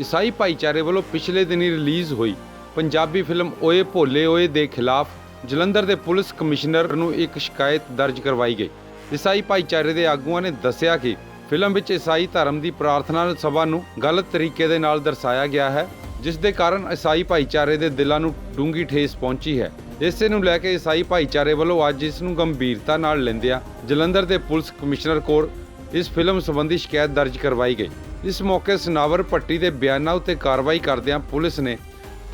ਈਸਾਈ ਭਾਈਚਾਰੇ ਵੱਲੋਂ ਪਿਛਲੇ ਦਿਨੀ ਰਿਲੀਜ਼ ਹੋਈ ਪੰਜਾਬੀ ਫਿਲਮ ਓਏ ਭੋਲੇ ਓਏ ਦੇ ਖਿਲਾਫ ਜਲੰਧਰ ਦੇ ਪੁਲਿਸ ਕਮਿਸ਼ਨਰ ਨੂੰ ਇੱਕ ਸ਼ਿਕਾਇਤ ਦਰਜ ਕਰਵਾਈ ਗਈ। ਈਸਾਈ ਭਾਈਚਾਰੇ ਦੇ ਆਗੂਆਂ ਨੇ ਦੱਸਿਆ ਕਿ ਫਿਲਮ ਵਿੱਚ ਈਸਾਈ ਧਰਮ ਦੀ ਪ੍ਰਾਰਥਨਾ ਸਭਾ ਨੂੰ ਗਲਤ ਤਰੀਕੇ ਦੇ ਨਾਲ ਦਰਸਾਇਆ ਗਿਆ ਹੈ, ਜਿਸ ਦੇ ਕਾਰਨ ਈਸਾਈ ਭਾਈਚਾਰੇ ਦੇ ਦਿਲਾਂ ਨੂੰ ਡੂੰਗੀ ਠੇਸ ਪਹੁੰਚੀ ਹੈ। ਇਸੇ ਨੂੰ ਲੈ ਕੇ ਈਸਾਈ ਭਾਈਚਾਰੇ ਵੱਲੋਂ ਅੱਜ ਇਸ ਨੂੰ ਗੰਭੀਰਤਾ ਨਾਲ ਲੈਂਦਿਆਂ ਜਲੰਧਰ ਦੇ ਪੁਲਿਸ ਕਮਿਸ਼ਨਰ ਕੋਲ ਇਸ ਫਿਲਮ ਸੰਬੰਧੀ ਸ਼ਿਕਾਇਤ ਦਰਜ ਕਰਵਾਈ ਗਈ। ਇਸ ਮੌਕੇ ਸਨਾਵਰ ਭੱਟੀ ਦੇ ਬਿਆਨਾਂ ਉੱਤੇ ਕਾਰਵਾਈ ਕਰਦਿਆਂ ਪੁਲਿਸ ਨੇ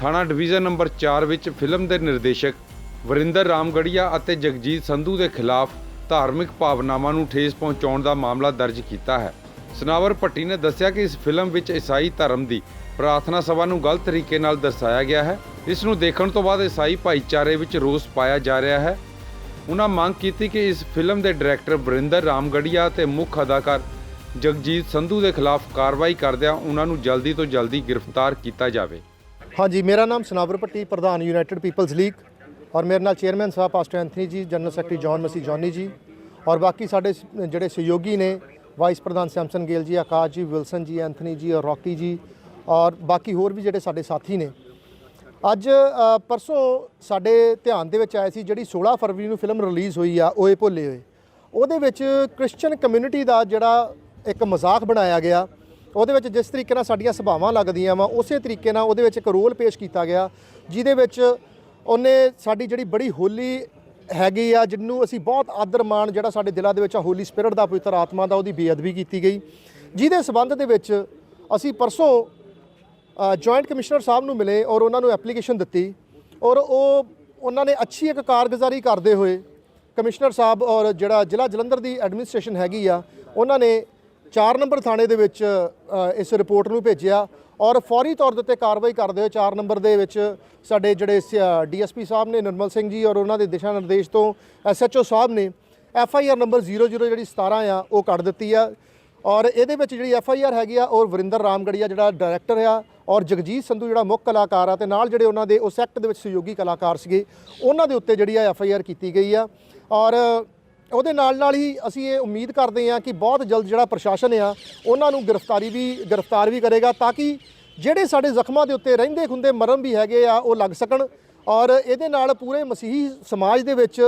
ਥਾਣਾ ਡਿਵੀਜ਼ਨ ਨੰਬਰ 4 ਵਿੱਚ ਫਿਲਮ ਦੇ ਨਿਰਦੇਸ਼ਕ ਵਰਿੰਦਰ ਰਾਮਗੜੀਆ ਅਤੇ ਜਗਜੀਤ ਸੰਧੂ ਦੇ ਖਿਲਾਫ ਧਾਰਮਿਕ ਭਾਵਨਾਵਾਂ ਨੂੰ ਠੇਸ ਪਹੁੰਚਾਉਣ ਦਾ ਮਾਮਲਾ ਦਰਜ ਕੀਤਾ ਹੈ। ਸਨਾਵਰ ਭੱਟੀ ਨੇ ਦੱਸਿਆ ਕਿ ਇਸ ਫਿਲਮ ਵਿੱਚ ਈਸਾਈ ਧਰਮ ਦੀ ਪ੍ਰਾਰਥਨਾ ਸਭਾ ਨੂੰ ਗਲਤ ਤਰੀਕੇ ਨਾਲ ਦਰਸਾਇਆ ਗਿਆ ਹੈ। ਇਸ ਨੂੰ ਦੇਖਣ ਤੋਂ ਬਾਅਦ ਈਸਾਈ ਭਾਈਚਾਰੇ ਵਿੱਚ ਰੋਸ ਪਾਇਆ ਜਾ ਰਿਹਾ ਹੈ। ਉਹਨਾਂ ਮੰਗ ਕੀਤੀ ਕਿ ਇਸ ਫਿਲਮ ਦੇ ਡਾਇਰੈਕਟਰ ਵਰਿੰਦਰ ਰਾਮਗੜੀਆ ਅਤੇ ਮੁੱਖ ਅਦਾਕਾਰ ਜਗਜੀਤ ਸੰਧੂ ਦੇ ਖਿਲਾਫ ਕਾਰਵਾਈ ਕਰਦਿਆਂ ਉਹਨਾਂ ਨੂੰ ਜਲਦੀ ਤੋਂ ਜਲਦੀ ਗ੍ਰਿਫਤਾਰ ਕੀਤਾ ਜਾਵੇ। ਹਾਂਜੀ, ਮੇਰਾ ਨਾਮ ਸਨਾਵਰ ਪੱਟੀ, ਪ੍ਰਧਾਨ ਯੂਨਾਈਟਿਡ ਪੀਪਲਸ ਲੀਗ ਔਰ ਮੇਰੇ ਨਾਲ ਚੇਅਰਮੈਨ ਸਾਹਿਬ pastor Anthony ji general secretary John Masih Johnny ji ਔਰ ਬਾਕੀ ਸਾਡੇ ਜਿਹੜੇ ਸਹਿਯੋਗੀ ਨੇ ਵਾਈਸ ਪ੍ਰਧਾਨ ਸੈਮਸਨ ਗੇਲ ਜੀ ਆਕਾਸ਼ ਜੀ ਵਿਲਸਨ ਜੀ ਐਂਥਨੀ ਜੀ ਔਰ ਰੌਕੀ ਜੀ ਔਰ ਬਾਕੀ ਹੋਰ ਵੀ ਜਿਹੜੇ ਸਾਡੇ ਸਾਥੀ ਨੇ ਅੱਜ ਪਰਸੋਂ ਸਾਡੇ ਧਿਆਨ ਦੇ ਵਿੱਚ ਆਇਆ ਸੀ ਜਿਹੜੀ 16 ਫਰਵਰੀ ਨੂੰ ਫਿਲਮ ਰਿਲੀਜ਼ ਹੋਈ ਆ, ਓਏ ਭੋਲੇ ਹੋਏ ਉਹਦੇ ਵਿੱਚ ਕ੍ਰਿਸਚੀਅਨ ਕਮਿਊਨਿਟੀ ਦਾ ਜਿਹੜਾ ਇੱਕ ਮਜ਼ਾਕ ਬਣਾਇਆ ਗਿਆ। ਉਹਦੇ ਵਿੱਚ ਜਿਸ ਤਰੀਕੇ ਨਾਲ ਸਾਡੀਆਂ ਸਭਾਵਾਂ ਲੱਗਦੀਆਂ ਵਾ, ਉਸੇ ਤਰੀਕੇ ਨਾਲ ਉਹਦੇ ਵਿੱਚ ਇੱਕ ਰੋਲ ਪੇਸ਼ ਕੀਤਾ ਗਿਆ, ਜਿਹਦੇ ਵਿੱਚ ਉਹਨੇ ਸਾਡੀ ਜਿਹੜੀ ਬੜੀ ਹੋਲੀ ਹੈਗੀ ਆ, ਜਿਹਨੂੰ ਅਸੀਂ ਬਹੁਤ ਆਦਰ ਮਾਣ ਜਿਹੜਾ ਸਾਡੇ ਦਿਲਾਂ ਦੇ ਵਿੱਚ ਆ, ਹੋਲੀ ਸਪਿਰਿਟ ਦਾ ਪਵਿੱਤਰ ਆਤਮਾ ਦਾ, ਉਹਦੀ ਬੇਅਦਬੀ ਕੀਤੀ ਗਈ। ਜਿਹਦੇ ਸਬੰਧ ਦੇ ਵਿੱਚ ਅਸੀਂ ਪਰਸੋਂ ਜੁਆਇੰਟ ਕਮਿਸ਼ਨਰ ਸਾਹਿਬ ਨੂੰ ਮਿਲੇ ਔਰ ਉਹਨਾਂ ਨੂੰ ਐਪਲੀਕੇਸ਼ਨ ਦਿੱਤੀ ਔਰ ਉਹ ਉਹਨਾਂ ਨੇ ਅੱਛੀ ਇੱਕ ਕਾਰਗੁਜ਼ਾਰੀ ਕਰਦੇ ਹੋਏ ਕਮਿਸ਼ਨਰ ਸਾਹਿਬ ਔਰ ਜਿਹੜਾ ਜ਼ਿਲ੍ਹਾ ਜਲੰਧਰ ਦੀ ਐਡਮਿਨਿਸਟ੍ਰੇਸ਼ਨ ਹੈਗੀ ਆ, ਉਹਨਾਂ ਨੇ 4 ਨੰਬਰ ਥਾਣੇ ਦੇ ਵਿੱਚ ਇਸ ਰਿਪੋਰਟ ਨੂੰ ਭੇਜਿਆ ਔਰ ਫੌਰੀ ਤੌਰ ਦੇ ਉੱਤੇ ਕਾਰਵਾਈ ਕਰਦੇ ਹੋਏ 4 ਨੰਬਰ ਦੇ ਵਿੱਚ ਸਾਡੇ ਜਿਹੜੇ ਡੀਐਸਪੀ ਸਾਹਿਬ ਨੇ ਨਿਰਮਲ ਸਿੰਘ ਜੀ ਔਰ ਉਹਨਾਂ ਦੇ ਦਿਸ਼ਾ ਨਿਰਦੇਸ਼ ਤੋਂ ਐਸਐਚਓ ਸਾਹਿਬ ਨੇ ਐਫ ਆਈ ਆਰ ਨੰਬਰ 00 ਜਿਹੜੀ 17 ਆ, ਉਹ ਕੱਢ ਦਿੱਤੀ ਆ। ਔਰ ਇਹਦੇ ਵਿੱਚ ਜਿਹੜੀ ਐਫ ਆਈ ਆਰ ਹੈਗੀ ਆ, ਉਹ ਵਰਿੰਦਰ ਰਾਮਗੜੀਆ ਜਿਹੜਾ ਡਾਇਰੈਕਟਰ ਆ ਔਰ ਜਗਜੀਤ ਸੰਧੂ ਜਿਹੜਾ ਮੁੱਖ ਕਲਾਕਾਰ ਆ, ਤੇ ਨਾਲ ਜਿਹੜੇ ਉਹਨਾਂ ਦੇ ਉਸ ਐਕਟ ਦੇ ਵਿੱਚ ਸਹਿਯੋਗੀ ਕਲਾਕਾਰ ਸੀਗੇ, ਉਹਨਾਂ ਦੇ ਉੱਤੇ ਜਿਹੜੀ ਆ ਐਫ ਆਈ ਆਰ ਕੀਤੀ ਗਈ ਆ। ਔਰ ਉਹਦੇ ਨਾਲ ਨਾਲ ਹੀ ਅਸੀਂ ਇਹ ਉਮੀਦ ਕਰਦੇ ਹਾਂ ਕਿ ਬਹੁਤ ਜਲਦ ਜਿਹੜਾ ਪ੍ਰਸ਼ਾਸਨ ਆ, ਉਹਨਾਂ ਨੂੰ ਗ੍ਰਿਫਤਾਰੀ ਵੀ, ਗ੍ਰਿਫਤਾਰ ਵੀ ਕਰੇਗਾ ਤਾਂ ਕਿ ਜਿਹੜੇ ਸਾਡੇ ਜ਼ਖਮਾਂ ਦੇ ਉੱਤੇ ਰਹਿੰਦੇ ਖੁੰਦੇ ਮਰਮ ਵੀ ਹੈਗੇ ਆ, ਉਹ ਲੱਗ ਸਕਣ। ਔਰ ਇਹਦੇ ਨਾਲ ਪੂਰੇ ਮਸੀਹੀ ਸਮਾਜ ਦੇ ਵਿੱਚ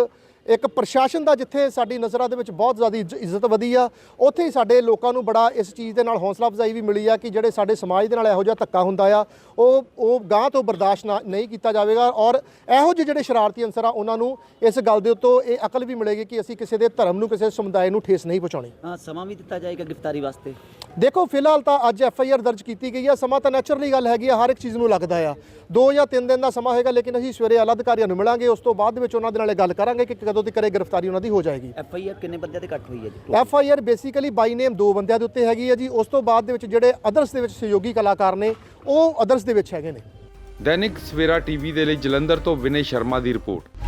ਇੱਕ ਪ੍ਰਸ਼ਾਸਨ ਦਾ ਜਿੱਥੇ ਸਾਡੀ ਨਜ਼ਰਾਂ ਦੇ ਵਿੱਚ ਬਹੁਤ ਜ਼ਿਆਦਾ ਇੱਜ਼- ਇੱਜ਼ਤ ਵਧੀ ਆ ਉੱਥੇ ਹੀ ਸਾਡੇ ਲੋਕਾਂ ਨੂੰ ਬੜਾ ਇਸ ਚੀਜ਼ ਦੇ ਨਾਲ ਹੌਸਲਾ ਅਫਜ਼ਾਈ ਵੀ ਮਿਲੀ ਆ ਕਿ ਜਿਹੜੇ ਸਾਡੇ ਸਮਾਜ ਦੇ ਨਾਲ ਇਹੋ ਜਿਹਾ ਧੱਕਾ ਹੁੰਦਾ ਆ ਉਹ ਉਹ ਗਾਂ ਤੋਂ ਬਰਦਾਸ਼ਤ ਨਹੀਂ ਕੀਤਾ ਜਾਵੇਗਾ ਔਰ ਇਹੋ ਜਿਹੇ ਜਿਹੜੇ ਸ਼ਰਾਰਤੀ ਅਨਸਰ ਆ ਉਹਨਾਂ ਨੂੰ ਇਸ ਗੱਲ ਦੇ ਉੱਤੋਂ ਇਹ ਅਕਲ ਵੀ ਮਿਲੇਗੀ ਕਿ ਅਸੀਂ ਕਿਸੇ ਦੇ ਧਰਮ ਨੂੰ ਕਿਸੇ ਸਮੁਦਾਇ ਨੂੰ ਠੇਸ ਨਹੀਂ ਪਹੁੰਚਾਉਣੀ। ਹਾਂ ਸਮਾਂ ਵੀ ਦਿੱਤਾ ਜਾਏਗਾ ਗ੍ਰਿਫਤਾਰੀ ਵਾਸਤੇ। ਦੇਖੋ ਫਿਲਹਾਲ ਤਾਂ ਅੱਜ ਐਫ ਆਈ ਆਰ ਦਰਜ ਕੀਤੀ ਗਈ ਆ ਸਮਾਂ ਤਾਂ ਨੈਚੁਰਲੀ ਗੱਲ ਹੈਗੀ ਆ ਹਰ ਇੱਕ ਚੀਜ਼ ਨੂੰ ਲੱਗਦਾ ਆ। ਦੋ ਜਾਂ ਤਿੰਨ ਦਿਨ ਦਾ ਸਮਾਂ ਹੋਏਗਾ ਲੇਕਿਨ ਅਸੀਂ ਸਵੇਰੇ ਆਲਾ ਅਧਿਕਾਰੀਆਂ ਨੂੰ ਮਿਲਾਂਗੇ ਉਸ ਤੋਂ ਬਾਅਦ ਵਿੱਚ ਉਹਨਾਂ ਦੇ ਨਾਲੇ ਗੱਲ ਕਰਾਂਗੇ ਕਿ ਕਦੋਂ ਤੱਕ ਇਹ ਗ੍ਰਿਫਤਾਰੀ ਉਹਨਾਂ ਦੀ ਹੋ ਜਾਏਗੀ। ਐਫ ਆਈ ਆਰ ਕਿੰਨੇ ਬੰਦਿਆਂ ਤੇ ਕੱਟ ਹੋਈ ਹੈ ਜੀ? F I R basically by name ਦੋ ਬੰਦਿਆਂ ਦੇ ਉੱਤੇ ਹੈਗੀ ਹੈ ਜੀ। ਉਸ ਤੋਂ ਬਾਅਦ ਦੇ ਵਿੱਚ ਜਿਹੜੇ ਅਦਰਸ ਦੇ ਵਿੱਚ ਸਹਿਯੋਗੀ ਕਲਾਕਾਰ ਨੇ ਉਹ ਅਦਰਸ ਦੇ ਵਿੱਚ ਹੈਗੇ ਨੇ। ਦੈਨਿਕ ਸਵੇਰਾ ਟੀਵੀ ਦੇ ਲਈ ਜਲੰਧਰ ਤੋਂ ਵਿਨੇ ਸ਼ਰਮਾ ਦੀ ਰਿਪੋਰਟ।